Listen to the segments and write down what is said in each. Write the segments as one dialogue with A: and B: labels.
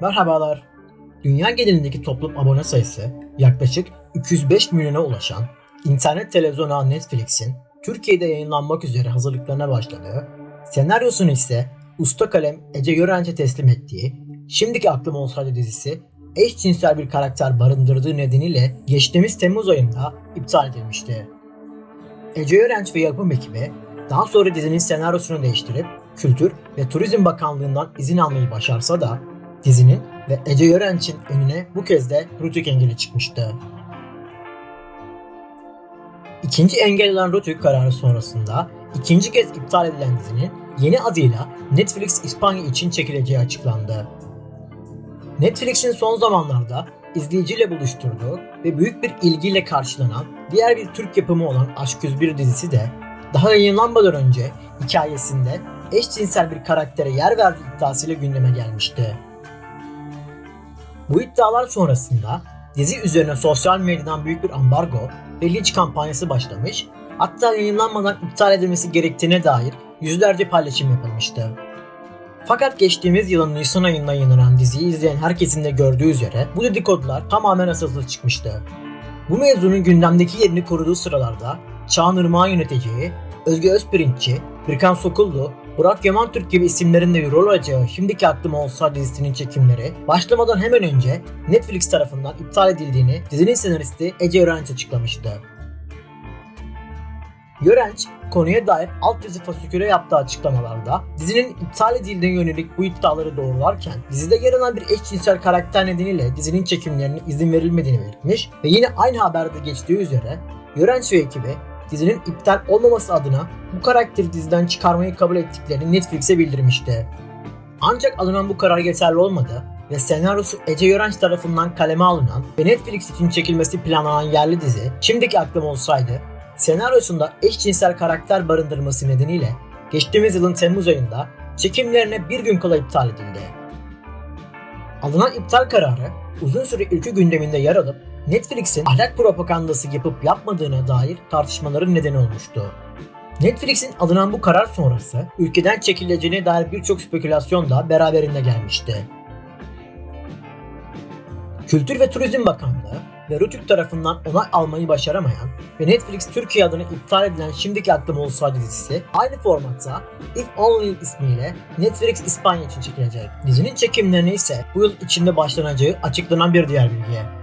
A: Merhabalar. Dünya genelindeki toplam abone sayısı yaklaşık 205 milyona ulaşan internet televizyon ağı Netflix'in Türkiye'de yayınlanmak üzere hazırlıklarına başladığı, senaryosunu ise usta kalem Ece Yörenç'e teslim ettiği Şimdiki Aklım Olsaydı dizisi eşcinsel bir karakter barındırdığı nedeniyle geçtiğimiz Temmuz ayında iptal edilmişti. Ece Yörenç ve yapım ekibi daha sonra dizinin senaryosunu değiştirip Kültür ve Turizm Bakanlığı'ndan izin almayı başarsa da dizinin ve Ece Yörenç'in önüne bu kez de Rütük engeli çıkmıştı. İkinci engel olan Rütük kararı sonrasında ikinci kez iptal edilen dizinin yeni adıyla Netflix İspanya için çekileceği açıklandı. Netflix'in son zamanlarda izleyiciyle buluşturduğu ve büyük bir ilgiyle karşılanan diğer bir Türk yapımı olan Aşk 101 dizisi de daha yayınlanmadan önce hikayesinde eşcinsel bir karaktere yer verdiği iddiasıyla gündeme gelmişti. Bu iddialar sonrasında dizi üzerine sosyal medyadan büyük bir ambargo ve linç kampanyası başlamış, hatta yayınlanmadan iptal edilmesi gerektiğine dair yüzlerce paylaşım yapılmıştı. Fakat geçtiğimiz yılın Nisan ayında yayınlanan diziyi izleyen herkesin de gördüğü üzere bu dedikodular tamamen asılsız çıkmıştı. Bu mevzunun gündemdeki yerini koruduğu sıralarda Çağan Irmak'ın yöneteceği, Özge Özpirinççi, Birkan Sokullu, Burak Yaman Türk gibi isimlerin de rol alacağı Şimdiki Aklım Olsa dizisinin çekimleri başlamadan hemen önce Netflix tarafından iptal edildiğini dizinin senaristi Ece Yörenç açıklamıştı. Yörenç, konuya dair alt yazı fasiküle yaptığı açıklamalarda dizinin iptal edildiğine yönelik bu iddiaları doğrularken dizide yer alan bir eşcinsel karakter nedeniyle dizinin çekimlerine izin verilmediğini belirtmiş ve yine aynı haberde geçtiği üzere Yörenç ve ekibi dizinin iptal olmaması adına bu karakteri diziden çıkarmayı kabul ettiklerini Netflix'e bildirmişti. Ancak alınan bu karar yeterli olmadı ve senaryosu Ece Yörenç tarafından kaleme alınan ve Netflix için çekilmesi planlanan yerli dizi Şimdiki Aklım Olsaydı senaryosunda eşcinsel karakter barındırması nedeniyle geçtiğimiz yılın Temmuz ayında çekimlerine bir gün kala iptal edildi. Alınan iptal kararı uzun süre ülke gündeminde yer alıp Netflix'in ahlak propagandası yapıp yapmadığına dair tartışmaların nedeni olmuştu. Netflix'in alınan bu karar sonrası ülkeden çekileceğine dair birçok spekülasyon da beraberinde gelmişti. Kültür ve Turizm Bakanlığı ve Rütük tarafından onay almayı başaramayan ve Netflix Türkiye adına iptal edilen Şimdiki Aklım Olsaydı dizisi aynı formatta If Only ismiyle Netflix İspanya için çekilecek. Dizinin çekimlerine ise bu yıl içinde başlanacağı açıklanan bir diğer bilgi.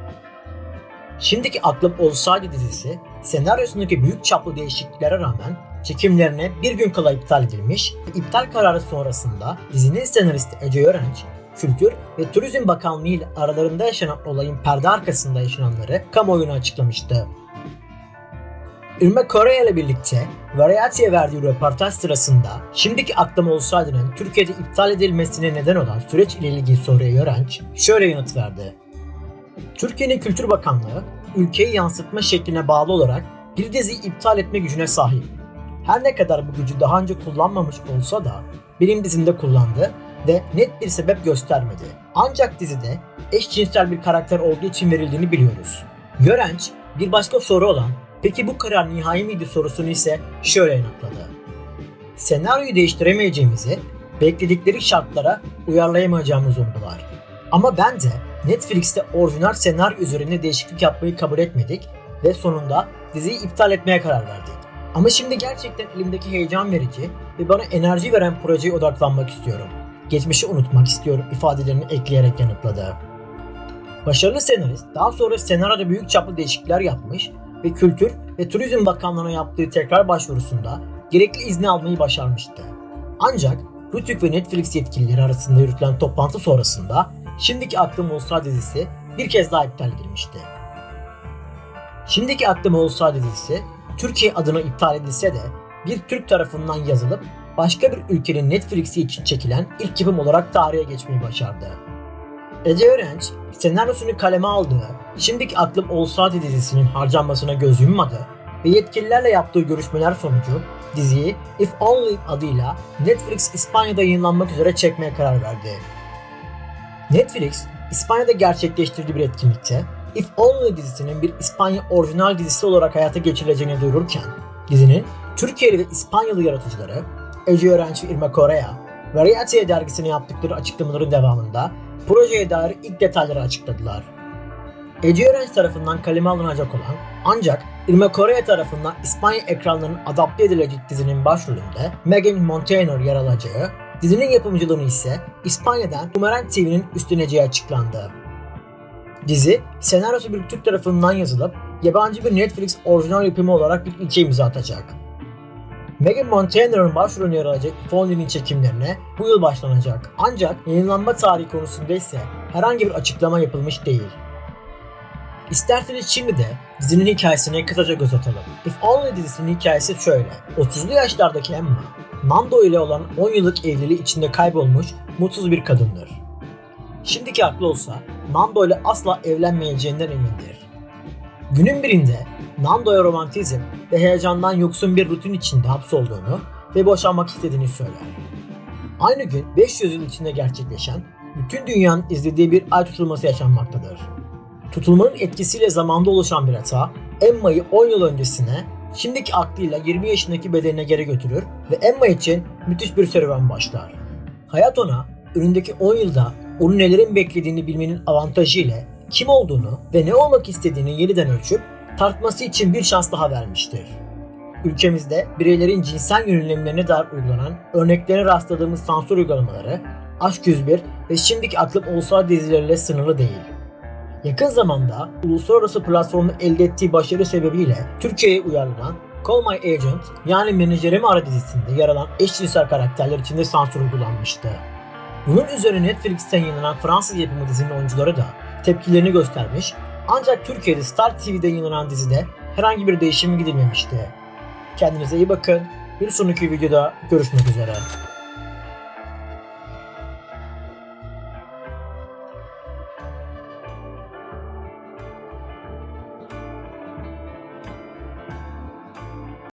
A: Şimdiki Aklım Olsaydı dizisi senaryosundaki büyük çaplı değişikliklere rağmen çekimlerine bir gün kala iptal edilmiş ve iptal kararı sonrasında dizinin senaristi Ece Yörenç, Kültür ve Turizm Bakanlığı ile aralarında yaşanan olayın perde arkasında yaşananları kamuoyuna açıklamıştı. Irma Kore ile birlikte Variety'ye verdiği röportaj sırasında şimdiki aklım olsaydı'nın Türkiye'de iptal edilmesine neden olan süreç ile ilgili soruya Yörenç şöyle yanıt verdi. Türkiye'nin Kültür Bakanlığı ülkeyi yansıtma şekline bağlı olarak bir diziyi iptal etme gücüne sahip. Her ne kadar bu gücü daha önce kullanmamış olsa da benim dizimde kullandı ve net bir sebep göstermedi. Ancak dizide eşcinsel bir karakter olduğu için verildiğini biliyoruz. Görenç bir başka soru olan peki bu karar nihai miydi sorusunu ise şöyle yanıtladı. Senaryoyu değiştiremeyeceğimizi, bekledikleri şartlara uyarlayamayacağımızı umdular. Ama ben de Netflix'te orijinal senaryo üzerinde değişiklik yapmayı kabul etmedik ve sonunda diziyi iptal etmeye karar verdik. Ama şimdi gerçekten elimdeki heyecan verici ve bana enerji veren projeye odaklanmak istiyorum. Geçmişi unutmak istiyorum ifadelerini ekleyerek yanıtladı. Başarılı senarist daha sonra senaryoda büyük çaplı değişiklikler yapmış ve Kültür ve Turizm Bakanlığı'na yaptığı tekrar başvurusunda gerekli izni almayı başarmıştı. Ancak Rütük ve Netflix yetkilileri arasında yürütülen toplantı sonrasında Şimdiki Aklım Olsa dizisi bir kez daha iptal edilmişti. Şimdiki Aklım Olsa dizisi Türkiye adına iptal edilse de bir Türk tarafından yazılıp başka bir ülkenin Netflix'i için çekilen ilk yapım olarak tarihe geçmeyi başardı. Ece Örenç, senaryosunu kaleme aldığı Şimdiki Aklım Olsaydı dizisinin harcanmasına göz yummadı ve yetkililerle yaptığı görüşmeler sonucu diziyi If Only adıyla Netflix İspanya'da yayınlanmak üzere çekmeye karar verdi. Netflix, İspanya'da gerçekleştirdiği bir etkinlikte If Only dizisinin bir İspanya orijinal dizisi olarak hayata geçirileceğini duyururken, dizinin Türkiye'li ve İspanyalı yaratıcıları Ece Öğrenci ve Irma Korea, Variety dergisine yaptıkları açıklamaların devamında projeye dair ilk detayları açıkladılar. Ece Öğrenç tarafından kaleme alınacak olan ancak Irma Korea tarafından İspanya ekranlarının adapte edilecek dizinin başrolünde Megan Montaner yer alacağı, dizinin yapımcılığını ise İspanya'dan Boomerang TV'nin üstleneceği açıklandı. Dizi, senaryosu bir Türk tarafından yazılıp yabancı bir Netflix orijinal yapımı olarak bir ilke imza atacak. Megan Montaner'ın başrolünü yer alacak If Only'nin çekimlerine bu yıl başlanacak. Ancak yayınlanma tarihi konusunda ise herhangi bir açıklama yapılmış değil. İsterseniz şimdi de dizinin hikayesine kısaca göz atalım. If Only dizisinin hikayesi şöyle. 30'lu yaşlardaki Emma, Nando ile olan 10 yıllık evliliği içinde kaybolmuş mutsuz bir kadındır. Şimdiki aklı olsa Nando ile asla evlenmeyeceğinden emindir. Günün birinde Nando'ya romantizm ve heyecandan yoksun bir rutin içinde hapsolduğunu ve boşanmak istediğini söyler. Aynı gün 500 yıl içinde gerçekleşen, bütün dünyanın izlediği bir ay tutulması yaşanmaktadır. Tutulmanın etkisiyle zamanda oluşan bir hata, Emma'yı 10 yıl öncesine, şimdiki aklıyla 20 yaşındaki bedenine geri götürür ve Emma için müthiş bir serüven başlar. Hayat ona, önündeki 10 yılda onu nelerin beklediğini bilmenin avantajı ile kim olduğunu ve ne olmak istediğini yeniden ölçüp tartması için bir şans daha vermiştir. Ülkemizde bireylerin cinsel yönelimlerine dair uygulanan örneklerine rastladığımız sansür uygulamaları Aşk 101 ve şimdiki aklım ulusal dizileriyle sınırlı değil. Yakın zamanda uluslararası platformu elde ettiği başarı sebebiyle Türkiye'ye uyarlanan Call My Agent yani Menajerimi Ara dizisinde yer alan eşcinsel karakterler için de sansür uygulanmıştı. Bunun üzerine Netflix'ten yayınlanan Fransız yapımı dizinin oyuncuları da tepkilerini göstermiş ancak Türkiye'de Star TV'de yayınlanan dizide herhangi bir değişim gidilmemişti. Kendinize iyi bakın. Bir sonraki videoda görüşmek üzere.